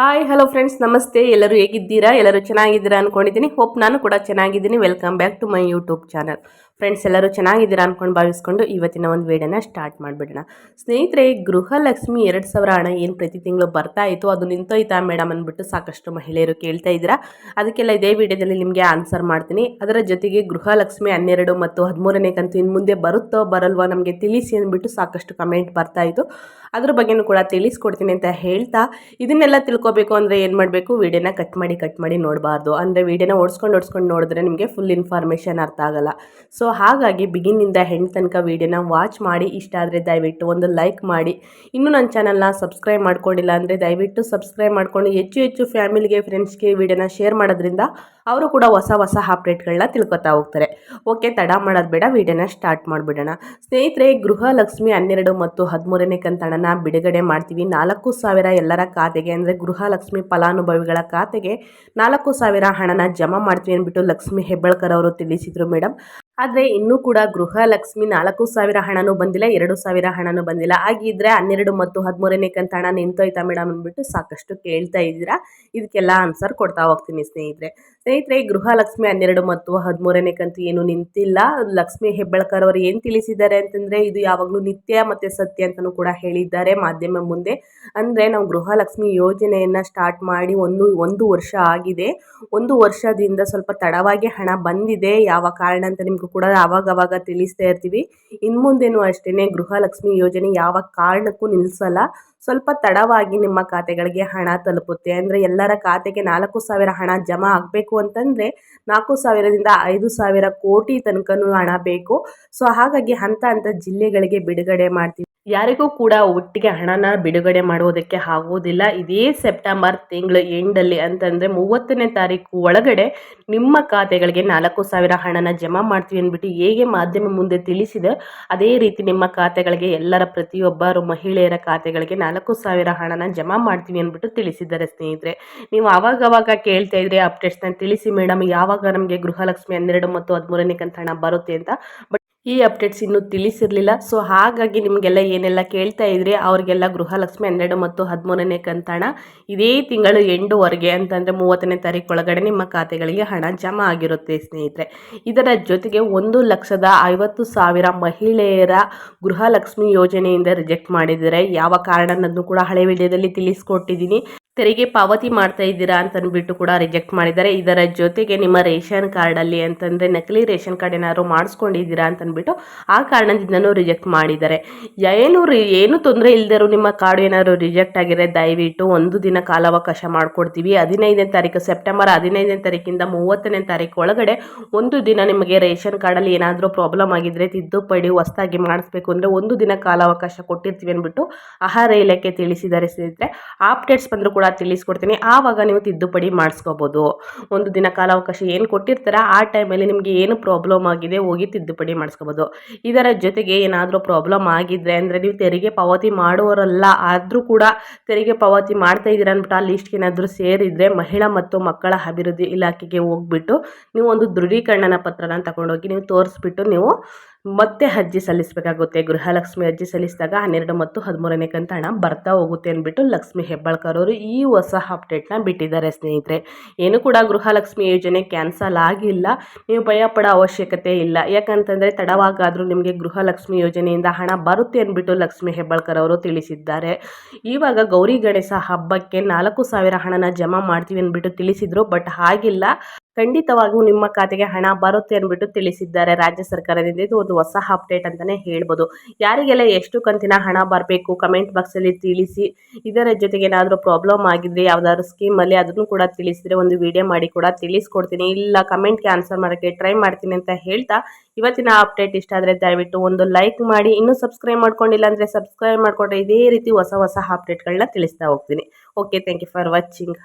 Hi hello friends ನಮಸ್ತೆ. ಎಲ್ಲರೂ ಹೇಗಿದ್ದೀರಾ? ಎಲ್ಲರೂ ಚೆನ್ನಾಗಿದ್ದೀರಾ ಅನ್ಕೊಂಡಿದ್ದೀನಿ. ಹೋಪ್ ನಾನು ಕೂಡ ಚೆನ್ನಾಗಿದ್ದೀನಿ. Welcome back to my YouTube channel friends ಎಲ್ಲರೂ ಚೆನ್ನಾಗಿದ್ದೀರಾ ಅಂದ್ಕೊಂಡು ಭಾವಿಸ್ಕೊಂಡು ಇವತ್ತಿನ ಒಂದು ವೀಡಿಯೋನ ಸ್ಟಾರ್ಟ್ ಮಾಡಿಬಿಡೋಣ. ಸ್ನೇಹಿತರೆ, ಗೃಹಲಕ್ಷ್ಮಿ ಎರಡು ಸಾವಿರ ಹಣ ಏನು ಪ್ರತಿ ತಿಂಗಳು ಬರ್ತಾ ಇತ್ತು? ಅದು ನಿಂತೋಯ್ತಾ ಮೇಡಮ್ ಅಂದ್ಬಿಟ್ಟು ಸಾಕಷ್ಟು ಮಹಿಳೆಯರು ಕೇಳ್ತಾ ಇದ್ದೀರಾ? ಅದಕ್ಕೆಲ್ಲ ಇದೇ ವಿಡಿಯೋದಲ್ಲಿ ನಿಮಗೆ ಆನ್ಸರ್ ಮಾಡ್ತೀನಿ. ಅದರ ಜೊತೆಗೆ ಗೃಹಲಕ್ಷ್ಮಿ ಹನ್ನೆರಡು ಮತ್ತು ಹದಿಮೂರನೇ ಕಂತು ಇನ್ನು ಮುಂದೆ ಬರುತ್ತೋ ಬರಲ್ವೋ ನಮಗೆ ತಿಳಿಸಿ ಅಂದ್ಬಿಟ್ಟು ಸಾಕಷ್ಟು ಕಮೆಂಟ್ ಬರ್ತಾ ಇತ್ತು. ಅದ್ರ ಬಗ್ಗೆನೂ ಕೂಡ ತಿಳಿಸ್ಕೊಡ್ತೀನಿ ಅಂತ ಹೇಳ್ತಾ ಇದನ್ನೆಲ್ಲ ತಿಳ್ಕೊಬೇಕು ಅಂದರೆ ಏನು ಮಾಡಬೇಕು? ವೀಡಿಯೋನ ಕಟ್ ಮಾಡಿ ಕಟ್ ಮಾಡಿ ನೋಡಬಾರ್ದು. ಅಂದರೆ ವೀಡಿಯೋನ ಓಡಿಸ್ಕೊಂಡು ಓಡಿಸ್ಕೊಂಡು ನೋಡಿದ್ರೆ ನಿಮಗೆ ಫುಲ್ ಇನ್ಫಾರ್ಮೇಷನ್ ಅರ್ಥ ಆಗಲ್ಲ. ಸೊ ಹಾಗಾಗಿ ಬಿಗಿನಿಂದ ಹೆಣ್ಣು ತನಕ ವೀಡಿಯೋನ ವಾಚ್ ಮಾಡಿ. ಇಷ್ಟ ಆದರೆ ದಯವಿಟ್ಟು ಒಂದು ಲೈಕ್ ಮಾಡಿ. ಇನ್ನೂ ನನ್ನ ಚಾನಲ್ನ ಸಬ್ಸ್ಕ್ರೈಬ್ ಮಾಡ್ಕೊಂಡಿಲ್ಲ ಅಂದರೆ ದಯವಿಟ್ಟು ಸಬ್ಸ್ಕ್ರೈಬ್ ಮಾಡ್ಕೊಂಡು ಹೆಚ್ಚು ಹೆಚ್ಚು ಫ್ಯಾಮಿಲಿಗೆ ಫ್ರೆಂಡ್ಸ್ಗೆ ವೀಡಿಯೋನ ಶೇರ್ ಮಾಡೋದ್ರಿಂದ ಅವರು ಕೂಡ ಹೊಸ ಹೊಸ ಅಪ್ಡೇಟ್ಗಳನ್ನ ತಿಳ್ಕೊತಾ ಹೋಗ್ತಾರೆ. ಓಕೆ ತಡ ಮಾಡೋದು ಬೇಡ, ವಿಡಿಯೋನ ಸ್ಟಾರ್ಟ್ ಮಾಡಿಬಿಡೋಣ. ಸ್ನೇಹಿತರೆ, ಗೃಹಲಕ್ಷ್ಮಿ ಹನ್ನೆರಡು ಮತ್ತು ಹದಿಮೂರನೇ ಕಂತಣನ ಬಿಡುಗಡೆ ಮಾಡ್ತೀವಿ. ನಾಲ್ಕು ಸಾವಿರ ಎಲ್ಲರ ಖಾತೆಗೆ, ಅಂದರೆ ಗೃಹಲಕ್ಷ್ಮಿ ಫಲಾನುಭವಿಗಳ ಖಾತೆಗೆ ನಾಲ್ಕು ಸಾವಿರ ಹಣನ ಜಮಾ ಮಾಡ್ತೀವಿ ಅಂದ್ಬಿಟ್ಟು ಲಕ್ಷ್ಮಿ ಹೆಬ್ಬಳ್ಕರ್ ಅವರು ತಿಳಿಸಿದರು ಮೇಡಮ್ ಆದರೆ ಇನ್ನೂ ಕೂಡ ಗೃಹಲಕ್ಷ್ಮಿ ನಾಲ್ಕು ಸಾವಿರ ಹಣನೂ ಬಂದಿಲ್ಲ, ಎರಡು ಸಾವಿರ ಹಣನೂ ಬಂದಿಲ್ಲ. ಹಾಗಿದ್ರೆ ಹನ್ನೆರಡು ಮತ್ತು ಹದಿಮೂರನೇ ಕಂತ ಹಣ ನಿಂತೋಯ್ತಾ ಮೇಡಮ್ ಅಂದ್ಬಿಟ್ಟು ಸಾಕಷ್ಟು ಕೇಳ್ತಾ ಇದ್ದೀರಾ? ಇದಕ್ಕೆಲ್ಲ ಆನ್ಸರ್ ಕೊಡ್ತಾ ಹೋಗ್ತೀನಿ ಸ್ನೇಹಿತರೆ. ಸ್ನೇಹಿತರೆ ಗೃಹಲಕ್ಷ್ಮಿ ಹನ್ನೆರಡು ಮತ್ತು ಹದಿಮೂರನೇ ಕಂತು ಏನು ನಿಂತಿಲ್ಲ. ಲಕ್ಷ್ಮಿ ಹೆಬ್ಬಳ್ಕರ್ ಅವರು ಏನು ತಿಳಿಸಿದ್ದಾರೆ ಅಂತಂದರೆ, ಇದು ಯಾವಾಗಲೂ ನಿತ್ಯ ಮತ್ತು ಸತ್ಯ ಅಂತಲೂ ಕೂಡ ಹೇಳಿದ್ದಾರೆ ಮಾಧ್ಯಮ ಮುಂದೆ. ಅಂದರೆ ನಾವು ಗೃಹಲಕ್ಷ್ಮಿ ಯೋಜನೆಯನ್ನು ಸ್ಟಾರ್ಟ್ ಮಾಡಿ ಒಂದು ಒಂದು ವರ್ಷ ಆಗಿದೆ. ಒಂದು ವರ್ಷದಿಂದ ಸ್ವಲ್ಪ ತಡವಾಗಿ ಹಣ ಬಂದಿದೆ. ಯಾವ ಕಾರಣ ಅಂತ ನಿಮಗೂ ಕೂಡ ಆವಾಗವಾಗ ತಿಳಿಸ್ತಾ ಇರ್ತೀವಿ. ಇನ್ನು ಮುಂದೆನೂ ಅಷ್ಟೇ ಗೃಹಲಕ್ಷ್ಮಿ ಯೋಜನೆ ಯಾವ ಕಾರಣಕ್ಕೂ ನಿಲ್ಲಿಸಲ್ಲ ಸ್ವಲ್ಪ ತಡವಾಗಿ ನಿಮ್ಮ ಖಾತೆಗಳಿಗೆ ಹಣ ತಲುಪುತ್ತೆ. ಅಂದರೆ ಎಲ್ಲರ ಖಾತೆಗೆ ನಾಲ್ಕು ಸಾವಿರ ಹಣ ಜಮಾ ಆಗಬೇಕು ಅಂತಂದರೆ ನಾಲ್ಕು ಸಾವಿರದಿಂದ ಐದು ಸಾವಿರ ಕೋಟಿ ತನಕನೂ ಹಣ ಬೇಕು. ಸೊ ಹಾಗಾಗಿ ಹಂತ ಹಂತ ಜಿಲ್ಲೆಗಳಿಗೆ ಬಿಡುಗಡೆ ಮಾಡ್ತೀವಿ. ಯಾರಿಗೂ ಕೂಡ ಒಟ್ಟಿಗೆ ಹಣನ ಬಿಡುಗಡೆ ಮಾಡುವುದಕ್ಕೆ ಆಗೋದಿಲ್ಲ ಇದೇ ಸೆಪ್ಟೆಂಬರ್ ತಿಂಗಳು ಎಂಡಲ್ಲಿ ಅಂತಂದರೆ ಮೂವತ್ತನೇ ತಾರೀಕು ಒಳಗಡೆ ನಿಮ್ಮ ಖಾತೆಗಳಿಗೆ ನಾಲ್ಕು ಸಾವಿರ ಹಣನ ಜಮಾ ಮಾಡ್ತೀವಿ ಅಂದ್ಬಿಟ್ಟು ಹೇಗೆ ಮಾಧ್ಯಮ ಮುಂದೆ ತಿಳಿಸಿದೆ, ಅದೇ ರೀತಿ ನಿಮ್ಮ ಖಾತೆಗಳಿಗೆ ಎಲ್ಲರ ಪ್ರತಿಯೊಬ್ಬರು ಮಹಿಳೆಯರ ಖಾತೆಗಳಿಗೆ ನಾಲ್ಕು ಸಾವಿರ ಹಣನ ಜಮಾ ಮಾಡ್ತೀವಿ ಅಂದ್ಬಿಟ್ಟು ತಿಳಿಸಿದ್ದಾರೆ ಸ್ನೇಹಿತರೆ. ನೀವು ಆವಾಗವಾಗ ಕೇಳ್ತಾ ಇದ್ರೆ ಅಪ್ಡೇಟ್ಸ್ನ ತಿಳಿಸಿ ಮೇಡಮ್, ಯಾವಾಗ ನಮಗೆ ಗೃಹಲಕ್ಷ್ಮಿ ಹನ್ನೆರಡು ಮತ್ತು ಹದಿಮೂರನೇ ಕಂತ ಹಣ ಬರುತ್ತೆ ಅಂತ. ಬಟ್ ಈ ಅಪ್ಡೇಟ್ಸ್ ಇನ್ನೂ ತಿಳಿಸಿರಲಿಲ್ಲ. ಸೊ ಹಾಗಾಗಿ ನಿಮಗೆಲ್ಲ ಏನೆಲ್ಲ ಕೇಳ್ತಾ ಇದ್ರಿ, ಅವರಿಗೆಲ್ಲ ಗೃಹಲಕ್ಷ್ಮಿ ಹನ್ನೆರಡು ಮತ್ತು ಹದಿಮೂರನೇ ಕಂತಾಣ. ಇದೇ ತಿಂಗಳು ಎಂಡುವರೆಗೆ ಅಂತಂದರೆ ಮೂವತ್ತನೇ ತಾರೀಕು ಒಳಗಡೆ ನಿಮ್ಮ ಖಾತೆಗಳಿಗೆ ಹಣ ಜಮಾ ಆಗಿರುತ್ತೆ ಸ್ನೇಹಿತರೆ. ಇದರ ಜೊತೆಗೆ ಒಂದು ಲಕ್ಷದ ಐವತ್ತು ಸಾವಿರ ಮಹಿಳೆಯರ ಗೃಹಲಕ್ಷ್ಮಿ ಯೋಜನೆಯಿಂದ ರಿಜೆಕ್ಟ್ ಮಾಡಿದ್ದಾರೆ ಯಾವ ಕಾರಣ ಅನ್ನೋದನ್ನು ಕೂಡ ಹಳೆ ವಿಡಿಯೋದಲ್ಲಿ ತಿಳಿಸ್ಕೊಟ್ಟಿದ್ದೀನಿ. ತೆರಿಗೆ ಪಾವತಿ ಮಾಡ್ತಾ ಇದ್ದೀರಾ ಅಂತ ಅಂದ್ಬಿಟ್ಟು ಕೂಡ ರಿಜೆಕ್ಟ್ ಮಾಡಿದ್ದಾರೆ ಇದರ ಜೊತೆಗೆ ನಿಮ್ಮ ರೇಷನ್ ಕಾರ್ಡಲ್ಲಿ ಅಂತಂದರೆ ನಕಲಿ ರೇಷನ್ ಕಾರ್ಡ್ ಏನಾದ್ರು ಮಾಡಿಸ್ಕೊಂಡಿದ್ದೀರಾ ಅಂತ ಅಂದ್ಬಿಟ್ಟು ಆ ಕಾರಣದಿಂದನೂ ರಿಜೆಕ್ಟ್ ಮಾಡಿದ್ದಾರೆ. ಏನು ಏನು ತೊಂದರೆ ಇಲ್ಲದರೂ ನಿಮ್ಮ ಕಾರ್ಡ್ ಏನಾದ್ರು ರಿಜೆಕ್ಟ್ ಆಗಿದೆ ದಯವಿಟ್ಟು ಒಂದು ದಿನ ಕಾಲಾವಕಾಶ ಮಾಡಿಕೊಡ್ತೀವಿ. ಹದಿನೈದನೇ ತಾರೀಕು, ಸೆಪ್ಟೆಂಬರ್ ಹದಿನೈದನೇ ತಾರೀಕಿಂದ ಮೂವತ್ತನೇ ತಾರೀಕು ಒಳಗಡೆ ಒಂದು ದಿನ ನಿಮಗೆ ರೇಷನ್ ಕಾರ್ಡಲ್ಲಿ ಏನಾದರೂ ಪ್ರಾಬ್ಲಮ್ ಆಗಿದ್ದರೆ ತಿದ್ದುಪಡಿ ಹೊಸದಾಗಿ ಮಾಡಿಸ್ಬೇಕು ಅಂದರೆ ಒಂದು ದಿನ ಕಾಲಾವಕಾಶ ಕೊಟ್ಟಿರ್ತೀವಿ ಅಂದ್ಬಿಟ್ಟು ಆಹಾರ ಇಲಾಖೆ ತಿಳಿಸಿದ್ದಾರೆ ಸ್ನೇಹಿತರೆ. ಅಪ್ಡೇಟ್ಸ್ ಬಂದರೂ ಕೂಡ ತಿಳಿಸ್ಕೊಡ್ತೀನಿ. ಆವಾಗ ನೀವು ತಿದ್ದುಪಡಿ ಮಾಡಿಸ್ಕೋಬೋದು. ಒಂದು ದಿನ ಕಾಲಾವಕಾಶ ಏನು ಕೊಟ್ಟಿರ್ತಾರ, ಆ ಟೈಮಲ್ಲಿ ನಿಮಗೆ ಏನು ಪ್ರಾಬ್ಲಮ್ ಆಗಿದೆ ಹೋಗಿ ತಿದ್ದುಪಡಿ ಮಾಡಿಸ್ಕೋಬೋದು ಇದರ ಜೊತೆಗೆ ಏನಾದರೂ ಪ್ರಾಬ್ಲಮ್ ಆಗಿದ್ದರೆ ಅಂದರೆ ನೀವು ತೆರಿಗೆ ಪಾವತಿ ಮಾಡುವವರಲ್ಲ, ಆದರೂ ಕೂಡ ತೆರಿಗೆ ಪಾವತಿ ಮಾಡ್ತಾ ಇದ್ದೀರ ಅಂದ್ಬಿಟ್ಟು ಆ ಲಿಸ್ಟ್ಗೆ ಏನಾದರೂ ಸೇರಿದರೆ ಮಹಿಳಾ ಮತ್ತು ಮಕ್ಕಳ ಅಭಿವೃದ್ಧಿ ಇಲಾಖೆಗೆ ಹೋಗ್ಬಿಟ್ಟು ನೀವು ಒಂದು ದೃಢೀಕರಣನ ಪತ್ರನ ತಗೊಂಡೋಗಿ ನೀವು ತೋರಿಸ್ಬಿಟ್ಟು ನೀವು ಮತ್ತೆ ಅರ್ಜಿ ಸಲ್ಲಿಸಬೇಕಾಗುತ್ತೆ. ಗೃಹಲಕ್ಷ್ಮಿ ಅರ್ಜಿ ಸಲ್ಲಿಸಿದಾಗ ಹನ್ನೆರಡು ಮತ್ತು ಹದಿಮೂರನೇ ಕಂತ ಹಣ ಬರ್ತಾ ಹೋಗುತ್ತೆ ಅಂದ್ಬಿಟ್ಟು ಲಕ್ಷ್ಮಿ ಹೆಬ್ಬಾಳ್ಕರ್ ಅವರು ಈ ಹೊಸ ಅಪ್ಡೇಟ್ನ ಬಿಟ್ಟಿದ್ದಾರೆ ಸ್ನೇಹಿತರೆ. ಏನು ಕೂಡ ಗೃಹಲಕ್ಷ್ಮಿ ಯೋಜನೆ ಕ್ಯಾನ್ಸಲ್ ಆಗಿಲ್ಲ. ನೀವು ಭಯಪಡೋ ಅವಶ್ಯಕತೆ ಇಲ್ಲ. ಯಾಕಂತಂದರೆ ತಡವಾಗಾದರೂ ನಿಮಗೆ ಗೃಹಲಕ್ಷ್ಮಿ ಯೋಜನೆಯಿಂದ ಹಣ ಬರುತ್ತೆ ಅಂದ್ಬಿಟ್ಟು ಲಕ್ಷ್ಮಿ ಹೆಬ್ಬಾಳ್ಕರ್ ಅವರು ತಿಳಿಸಿದ್ದಾರೆ. ಇವಾಗ ಗೌರಿ ಗಣೇಶ ಹಬ್ಬಕ್ಕೆ ನಾಲ್ಕು ಸಾವಿರ ಹಣನ ಜಮಾ ಮಾಡ್ತೀವಿ ಅಂದ್ಬಿಟ್ಟು ತಿಳಿಸಿದರು, ಬಟ್ ಹಾಗಿಲ್ಲ ಖಂಡಿತವಾಗಿಯೂ ನಿಮ್ಮ ಖಾತೆಗೆ ಹಣ ಬರುತ್ತೆ ಅಂದ್ಬಿಟ್ಟು ತಿಳಿಸಿದ್ದಾರೆ ರಾಜ್ಯ ಸರ್ಕಾರದಿಂದ. ಇದು ಒಂದು ಹೊಸ ಅಪ್ಡೇಟ್ ಅಂತಲೇ ಹೇಳ್ಬೋದು. ಯಾರಿಗೆಲ್ಲ ಎಷ್ಟು ಕಂತಿನ ಹಣ ಬರಬೇಕು ಕಮೆಂಟ್ ಬಾಕ್ಸಲ್ಲಿ ತಿಳಿಸಿ. ಇದರ ಜೊತೆಗೆ ಏನಾದರೂ ಪ್ರಾಬ್ಲಮ್ ಆಗಿದ್ರೆ, ಯಾವುದಾದ್ರು ಸ್ಕೀಮಲ್ಲಿ ಅದನ್ನು ಕೂಡ ತಿಳಿಸಿದ್ರೆ ಒಂದು ವಿಡಿಯೋ ಮಾಡಿ ಕೂಡ ತಿಳಿಸ್ಕೊಡ್ತೀನಿ. ಇಲ್ಲ ಕಮೆಂಟ್ಗೆ ಆನ್ಸರ್ ಮಾಡೋಕ್ಕೆ ಟ್ರೈ ಮಾಡ್ತೀನಿ ಅಂತ ಹೇಳ್ತಾ ಇವತ್ತಿನ ಅಪ್ಡೇಟ್ ಇಷ್ಟ ಆದರೆ ದಯವಿಟ್ಟು ಒಂದು ಲೈಕ್ ಮಾಡಿ. ಇನ್ನೂ ಸಬ್ಸ್ಕ್ರೈಬ್ ಮಾಡ್ಕೊಂಡಿಲ್ಲ ಅಂದರೆ ಸಬ್ಸ್ಕ್ರೈಬ್ ಮಾಡಿಕೊಂಡ್ರೆ ಇದೇ ರೀತಿ ಹೊಸ ಹೊಸ ಅಪ್ಡೇಟ್ಗಳನ್ನ ತಿಳಿಸ್ತಾ ಹೋಗ್ತೀನಿ. Okay thank you for watching